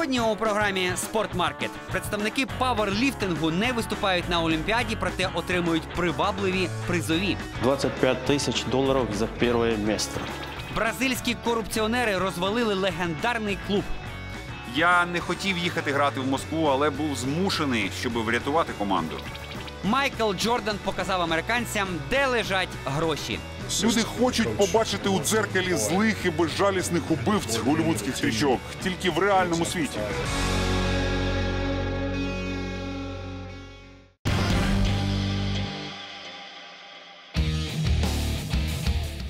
Сьогодні у програмі Спортмаркет представники паверліфтингу не виступають на Олімпіаді, проте отримують привабливі призові. 25 тысяч долларов за первое место. Бразильські корупціонери розвалили легендарний клуб. Я не хотів їхати грати в Москву, але був змушений, щоб врятувати команду. Майкл Джордан показав американцям, де лежать гроші. Люди хочуть побачити у дзеркалі злих і безжалісних убивць голівудських стрічок тільки в реальному світі.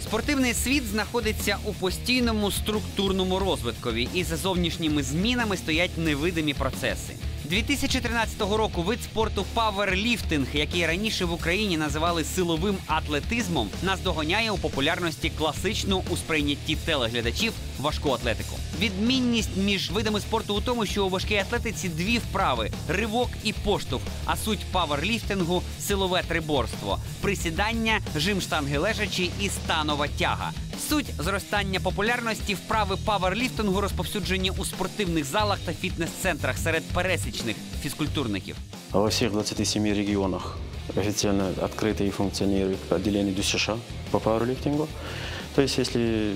Спортивний світ знаходиться у постійному структурному розвиткові, і за зовнішніми змінами стоять невидимі процеси. 2013 року вид спорту паверліфтинг, який раніше в Україні називали силовим атлетизмом, наздоганяє у популярності класичну у сприйнятті телеглядачів важку атлетику. Відмінність між видами спорту у тому, що у важкій атлетиці дві вправи ривок і поштовх. А суть паверліфтингу силове триборство, присідання, жим штанги лежачі і станова тяга. Суть зростання популярності вправи паверліфтингу розповсюджені у спортивних залах та фітнес-центрах серед пересічних фізкультурників. А Во всех 27 регионах официально открыто и функционирует отделение ДЮСШ по пауэрлифтингу. То есть, если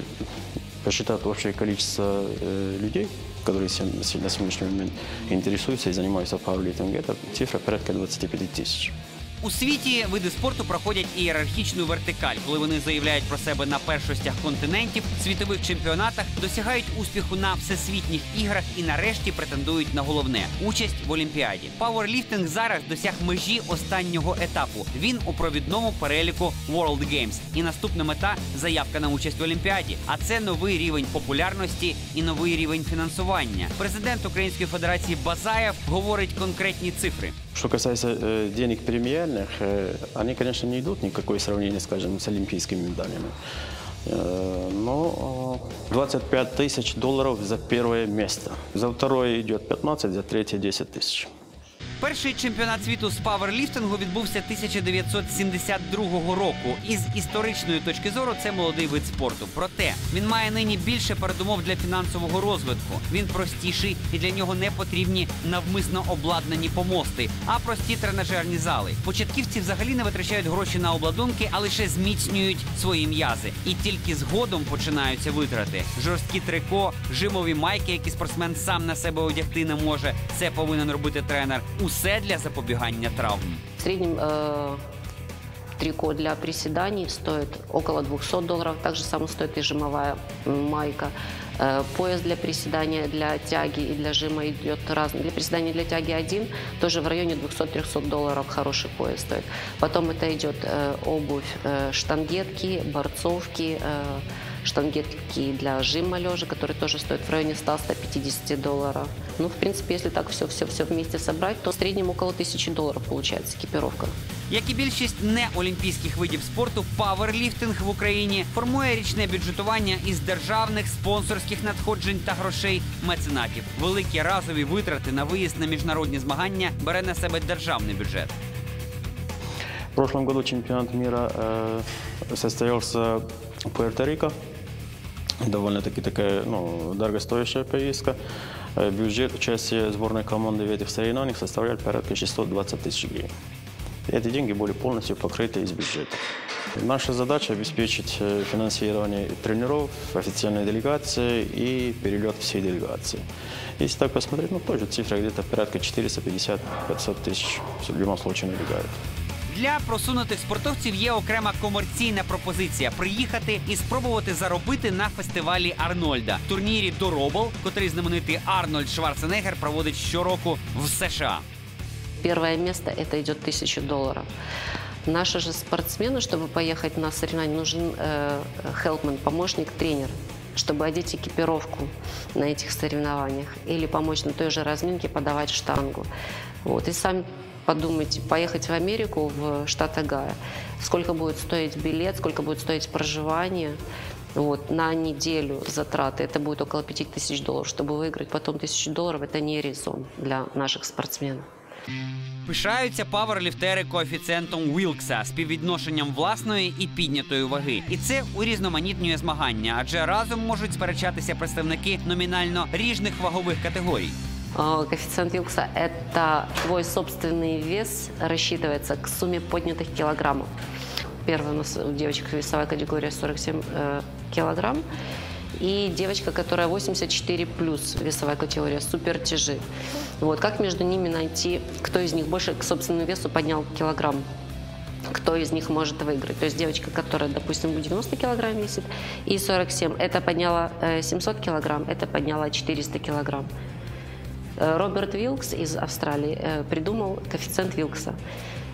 посчитать общее количество э, людей, которые сем- на се- на сегодняшний момент интересуются и занимаются пауэрлифтингом, это цифра порядка 25 тысяч. У світі види спорту проходять ієрархічну вертикаль, коли вони заявляють про себе на першостях континентів, світових чемпіонатах, досягають успіху на всесвітніх іграх і нарешті претендують на головне участь в Олімпіаді. Пауерліфтинг зараз досяг межі останнього етапу. Він у провідному переліку World Games. І наступна мета заявка на участь в Олімпіаді. А це новий рівень популярності і новий рівень фінансування. Президент Української Федерації Базаєв говорить конкретні цифри. Что касается э, денег премиальных, э, они, конечно, не идут ни в какое сравнение, скажем, с олимпийскими медалями. Э, но э, 25 тысяч долларов за первое место. За второе идет 15, за третье 10 тысяч. Перший чемпіонат світу з паверліфтингу відбувся 1972 року. І з історичної точки зору це молодий вид спорту. Проте він має нині більше передумов для фінансового розвитку. Він простіший і для нього не потрібні навмисно обладнані помости, а прості тренажерні зали. Початківці взагалі не витрачають гроші на обладунки, а лише зміцнюють свої м'язи. І тільки згодом починаються витрати. Жорсткі трико, жимові майки, які спортсмен сам на себе одягти не може. Це повинен робити тренер Усе для запобігання травм. В среднем э, трико для приседаний стоит около 200 долларов. Так же само стоит и жимовая м, майка. Э, пояс для приседания, для тяги и для жима идет разный. Для приседания и для тяги один, тоже в районе 200-300 долларов хороший пояс стоит. Потом это идет э, обувь, э, штангетки, борцовки, э, штангетки для жима лежа, которые тоже стоят в районе 100-150 долларов. Ну, в принципе, если так все-все-все вместе собрать, то в среднем около 1000 долларов получается экипировка. Як і більшість неолімпійських видів спорту, паверліфтинг в Україні формує річне бюджетування із державних спонсорських надходжень та грошей меценатів. Великі разові витрати на виїзд на міжнародні змагання бере на себе державний бюджет. В прошлом году чемпионат мира э, состоялся в Пуэрто-Рико. Довольно-таки такая ну, дорогостоящая поездка. Бюджет участия сборной команды в этих соревнованиях составляет порядка 620 тысяч гривен. Эти деньги были полностью покрыты из бюджета. Наша задача обеспечить финансирование тренеров, официальной делегации и перелет всей делегации. Если так посмотреть, ну тоже цифра где-то порядка 450-500 тысяч в любом случае набегают. Для просунутих спортовців є окрема комерційна пропозиція приїхати і спробувати заробити на фестивалі Арнольда, турнірі Доробл, котрий знаменитий Арнольд Шварценеггер проводить щороку в США. Первое место это идет 1000 долларов. Наши же спортсмены, чтобы поехать на соревнования, нужен э, хелпман, помощник, тренер, чтобы одеть экипировку на этих соревнованиях или помочь на той же разминке подавать штангу. Вот. И сами подумайте, поехать в Америку, в штат Агая, сколько будет стоить билет, сколько будет стоить проживание, вот, на неделю затраты, это будет около 5000 долларов. Чтобы выиграть потом 1000 долларов, это не резон для наших спортсменов. Пишаються паверліфтери коефіцієнтом Вілкса, співвідношенням власної і піднятої ваги. І це урізноманітнює змагання, адже разом можуть сперечатися представники номінально ріжних вагових категорій. Э, Коэффициент Вилкса – это твой собственный вес, рассчитывается к сумме поднятых килограммов. Первая у нас у девочек весовая категория 47 э, килограмм. И девочка, которая 84 плюс весовая категория, супер тяжи. Вот, как между ними найти, кто из них больше к собственному весу поднял килограмм? кто из них может выиграть. То есть девочка, которая, допустим, 90 килограмм весит, и 47, это подняла э, 700 килограмм, это подняла 400 килограмм. Э, Роберт Вилкс из Австралии э, придумал коэффициент Вилкса.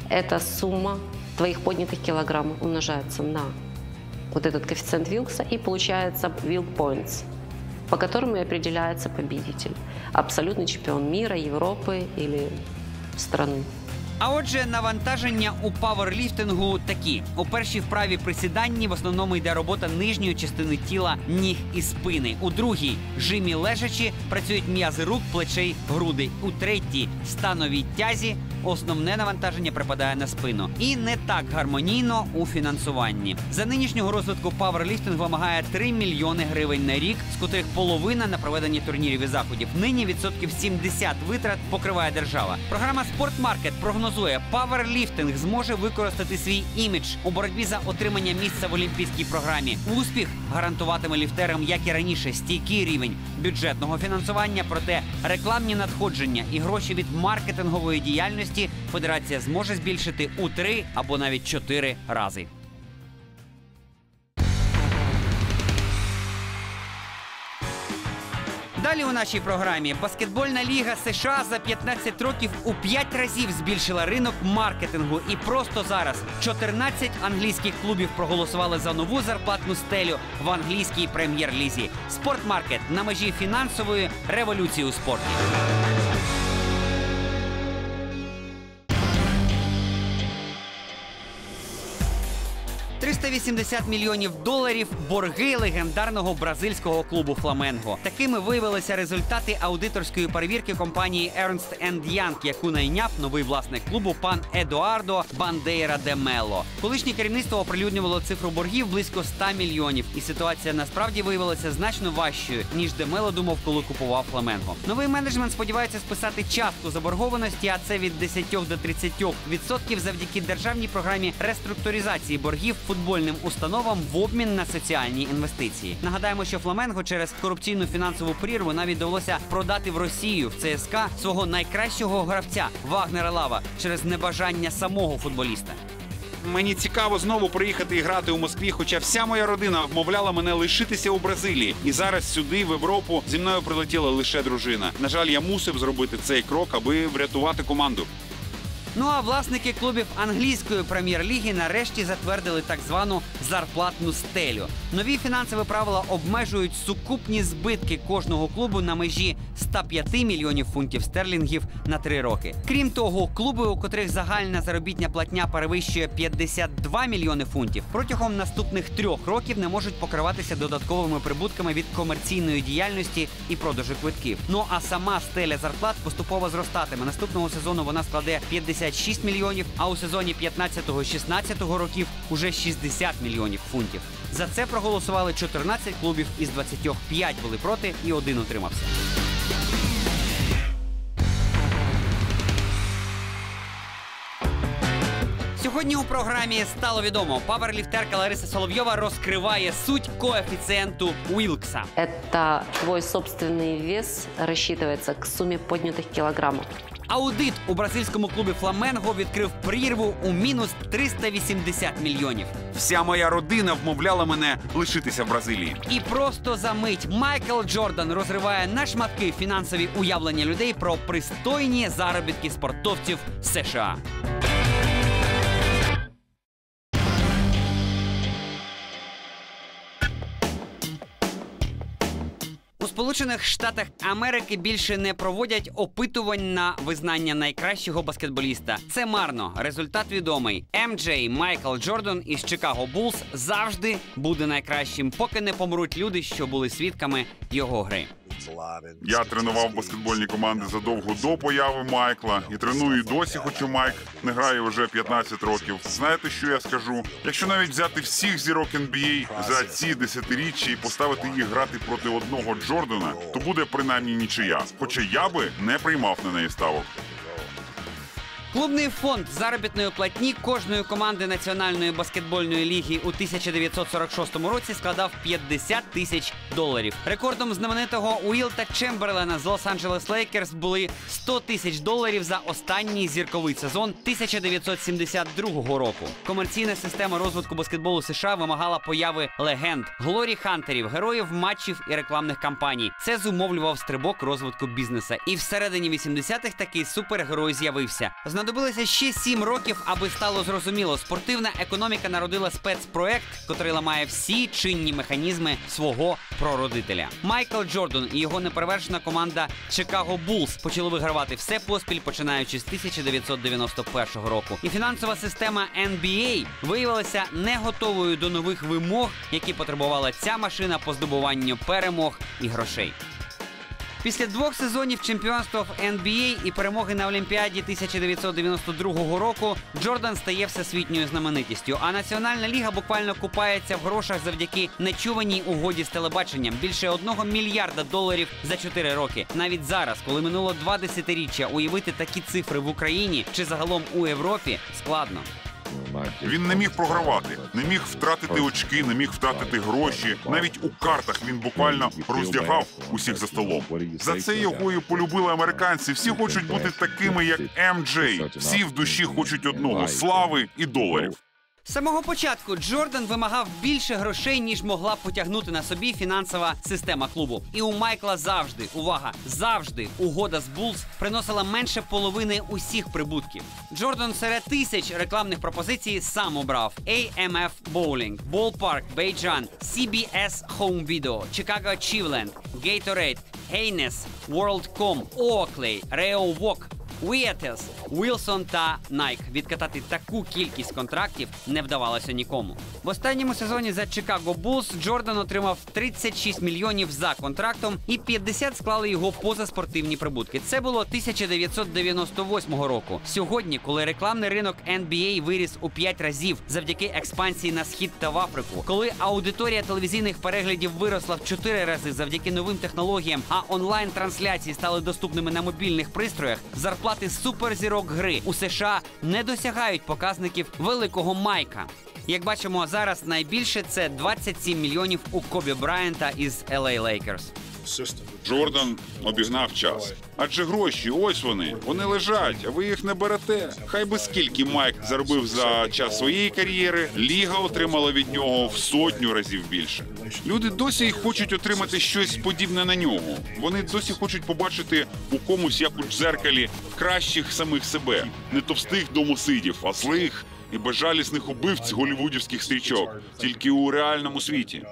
Это сумма твоих поднятых килограммов умножается на вот этот коэффициент Вилкса, и получается Вилк Points, по которому и определяется победитель. Абсолютный чемпион мира, Европы или страны. А отже, навантаження у паверліфтингу такі: у першій вправі присіданні в основному йде робота нижньої частини тіла, ніг і спини. У другій жимі лежачі працюють м'язи рук, плечей, груди. У третій становій тязі основне навантаження припадає на спину. І не так гармонійно у фінансуванні. За нинішнього розвитку паверліфтинг вимагає 3 мільйони гривень на рік, з котрих половина на проведення турнірів і заходів. Нині відсотків 70 витрат покриває держава. Програма Спортмаркет прогнозує, паверліфтинг зможе використати свій імідж у боротьбі за отримання місця в олімпійській програмі. Успіх гарантуватиме ліфтерам, як і раніше, стійкий рівень бюджетного фінансування. Проте рекламні надходження і гроші від маркетингової діяльності федерація зможе збільшити у три або навіть чотири рази. Далі у нашій програмі баскетбольна ліга США за 15 років у 5 разів збільшила ринок маркетингу. І просто зараз 14 англійських клубів проголосували за нову зарплатну стелю в англійській прем'єр-лізі. Спортмаркет на межі фінансової революції у спорті. «380 мільйонів доларів борги легендарного бразильського клубу Фламенго. Такими виявилися результати аудиторської перевірки компанії Ernst Young, яку найняв новий власник клубу пан Едуардо Бандейра де Мело. Колишнє керівництво оприлюднювало цифру боргів близько 100 мільйонів, і ситуація насправді виявилася значно важчою, ніж де Мело думав, коли купував Фламенго. Новий менеджмент сподівається списати частку заборгованості, а це від 10 до 30 відсотків завдяки державній програмі реструктуризації боргів футбольним установам в обмін на соціальні інвестиції. Нагадаємо, що Фламенго через корупційну фінансову прірву навіть довелося продати в Росію в ЦСКА свого найкращого гравця Вагнера Лава через небажання самого футболіста. Мені цікаво знову приїхати і грати у Москві, хоча вся моя родина вмовляла мене лишитися у Бразилії. І зараз сюди, в Європу, зі мною прилетіла лише дружина. На жаль, я мусив зробити цей крок, аби врятувати команду. Ну а власники клубів англійської прем'єр-ліги нарешті затвердили так звану зарплатну стелю. Нові фінансові правила обмежують сукупні збитки кожного клубу на межі 105 мільйонів фунтів стерлінгів на три роки. Крім того, клуби, у котрих загальна заробітня платня перевищує 52 мільйони фунтів, протягом наступних трьох років не можуть покриватися додатковими прибутками від комерційної діяльності і продажу квитків. Ну а сама стеля зарплат поступово зростатиме. Наступного сезону вона складе 56 мільйонів, а у сезоні 15-16 років уже 60 мільйонів фунтів. За це проголосували 14 клубів із 25 були проти і один утримався. Сьогодні у програмі стало відомо, паверліфтерка Лариса Соловйова розкриває суть коефіцієнту Уілкса. Это твой собственный вес рассчитывается к сумме поднятых килограммов. Аудит у бразильському клубі Фламенго відкрив прірву у мінус 380 мільйонів. Вся моя родина вмовляла мене лишитися в Бразилії. І просто за мить Майкл Джордан розриває на шматки фінансові уявлення людей про пристойні заробітки спортовців США. Сполучених Штатах Америки більше не проводять опитувань на визнання найкращого баскетболіста. Це марно. Результат відомий. МД Майкл Джордан із Чикаго Булс завжди буде найкращим, поки не помруть люди, що були свідками його гри. Я тренував баскетбольні команди задовго до появи Майкла і треную досі, хоча Майк не грає вже 15 років. Знаєте, що я скажу? Якщо навіть взяти всіх зірок NBA за ці десятиріччя і поставити їх грати проти одного Джордана, то буде принаймні нічия. Хоча я би не приймав на неї ставок. Клубний фонд заробітної платні кожної команди Національної баскетбольної ліги у 1946 році складав 50 тисяч доларів. Рекордом знаменитого Уілта Чемберлена з Лос-Анджелес Лейкерс були 100 тисяч доларів за останній зірковий сезон 1972 року. Комерційна система розвитку баскетболу США вимагала появи легенд, глорі хантерів, героїв матчів і рекламних кампаній. Це зумовлював стрибок розвитку бізнеса. І всередині 80-х такий супергерой з'явився. Знадобилося ще сім років, аби стало зрозуміло, спортивна економіка народила спецпроект, котрий ламає всі чинні механізми свого прародителя. Майкл Джордан і його неперевершена команда Chicago Bulls почали вигравати все поспіль, починаючи з 1991 року. І фінансова система NBA виявилася не готовою до нових вимог, які потребувала ця машина по здобуванню перемог і грошей. Після двох сезонів чемпіонства в NBA і перемоги на Олімпіаді 1992 року Джордан стає всесвітньою знаменитістю. А Національна ліга буквально купається в грошах завдяки нечуваній угоді з телебаченням більше одного мільярда доларів за чотири роки. Навіть зараз, коли минуло два десятиріччя, уявити такі цифри в Україні чи загалом у Європі складно. Він не міг програвати, не міг втратити очки, не міг втратити гроші. Навіть у картах він буквально роздягав усіх за столом. За це його і полюбили американці. Всі хочуть бути такими, як МДЖ. Всі в душі хочуть одного слави і доларів. Самого початку Джордан вимагав більше грошей, ніж могла потягнути на собі фінансова система клубу. І у Майкла завжди, увага, завжди угода з Булс приносила менше половини усіх прибутків. Джордан серед тисяч рекламних пропозицій сам обрав AMF Bowling, Ballpark, Бейджан, CBS Home Video, Chicago Chiveland, Gatorade, Haynes, WorldCom, Oakley, Reo Walk, Wietes, Wilson та Nike. Відкатати таку кількість контрактів не вдавалося нікому. В останньому сезоні за Chicago Bulls Джордан отримав 36 мільйонів за контрактом, і 50 склали його поза спортивні прибутки. Це було 1998 року. Сьогодні, коли рекламний ринок NBA виріс у 5 разів завдяки експансії на схід та в Африку, коли аудиторія телевізійних переглядів виросла в 4 рази завдяки новим технологіям, а онлайн-трансляції стали доступними на мобільних пристроях, зарплати суперзірок гри у США не досягають показників великого майка. Як бачимо зараз, найбільше це 27 мільйонів у Кобі Брайанта із LA Lakers. Джордан обігнав час. Адже гроші, ось вони. Вони лежать, а ви їх не берете. Хай би скільки Майк заробив за час своєї кар'єри, ліга отримала від нього в сотню разів більше. Люди досі хочуть отримати щось подібне на нього. Вони досі хочуть побачити у комусь, як у дзеркалі, кращих самих себе, не товстих домосидів, а злих і безжалісних убивць голівудівських стрічок, тільки у реальному світі.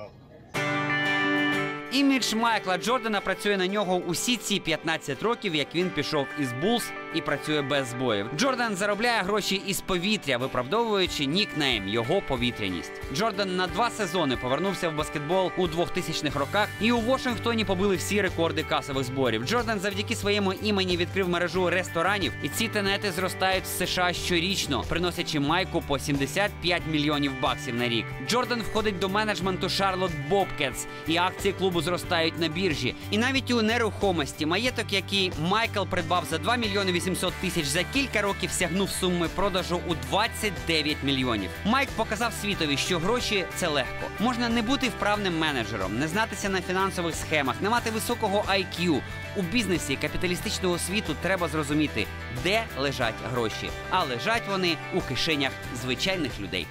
Імідж Майкла Джордана працює на нього усі ці 15 років, як він пішов із Булс і працює без збоїв. Джордан заробляє гроші із повітря, виправдовуючи нікнейм його повітряність. Джордан на два сезони повернувся в баскетбол у 2000-х роках, і у Вашингтоні побили всі рекорди касових зборів. Джордан завдяки своєму імені відкрив мережу ресторанів, і ці тенети зростають в США щорічно, приносячи майку по 75 мільйонів баксів на рік. Джордан входить до менеджменту Charlotte Bobcats, і акції клубу зростають на біржі. І навіть у нерухомості маєток, який Майкл придбав за 2 мільйони 800 тисяч за кілька років, сягнув суми продажу у 29 мільйонів. Майк показав світові, що гроші це легко. Можна не бути вправним менеджером, не знатися на фінансових схемах, не мати високого IQ. У бізнесі капіталістичного світу треба зрозуміти, де лежать гроші, а лежать вони у кишенях звичайних людей.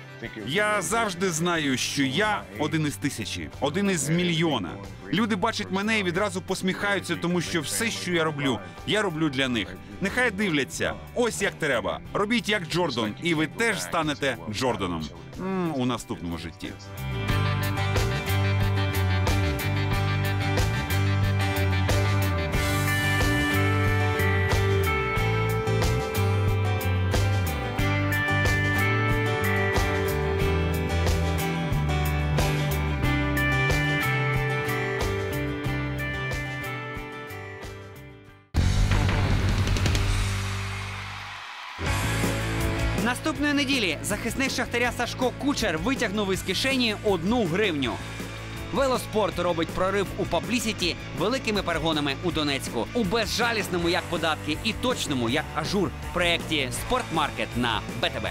Я завжди знаю, що я один із тисячі, один із мільйона. Люди бачать мене і відразу посміхаються, тому що все, що я роблю, я роблю для них. Нехай дивляться. Ось як треба. Робіть як Джордан, і ви теж станете Джорданом М, у наступному житті. Наступної неділі захисник шахтаря Сашко Кучер витягнув із кишені одну гривню. Велоспорт робить прорив у паблісіті великими перегонами у Донецьку у безжалісному як податки і точному як ажур проєкті Спортмаркет на БТБ.